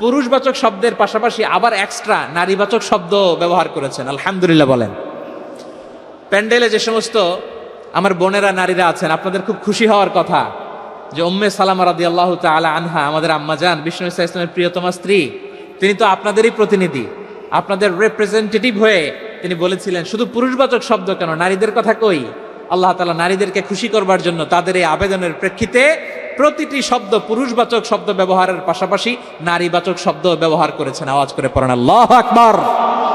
পুরুষবাচক শব্দের পাশাপাশি আবার এক্সট্রা নারীবাচক শব্দ ব্যবহার করেছেন। আলহামদুলিল্লাহ বলেন। প্যান্ডেলে যে সমস্ত আমার বোনেরা, নারীরা আছেন, আপনাদের খুব খুশি হওয়ার কথা যে উম্মে সালামা রাদি আল্লাহ তালা আনহা, আমাদের আম্মা যান বিষ্ণু ইসা ইসলামের প্রিয়তমা স্ত্রী, তিনি তো আপনাদেরই প্রতিনিধি। আপনাদের রিপ্রেজেন্টেটিভ হয়ে তিনি বলেছিলেন, শুধু পুরুষবাচক শব্দ কেন? নারীদের কথা কই? আল্লাহ তালা নারীদেরকে খুশি করবার জন্য তাদের এই আবেদনের প্রেক্ষিতে প্রতিটি শব্দ পুরুষবাচক শব্দ ব্যবহারের পাশাপাশি নারীবাচক শব্দ ব্যবহার করেছেন। আওয়াজ করে পড়েন, আল্লাহ আকবার!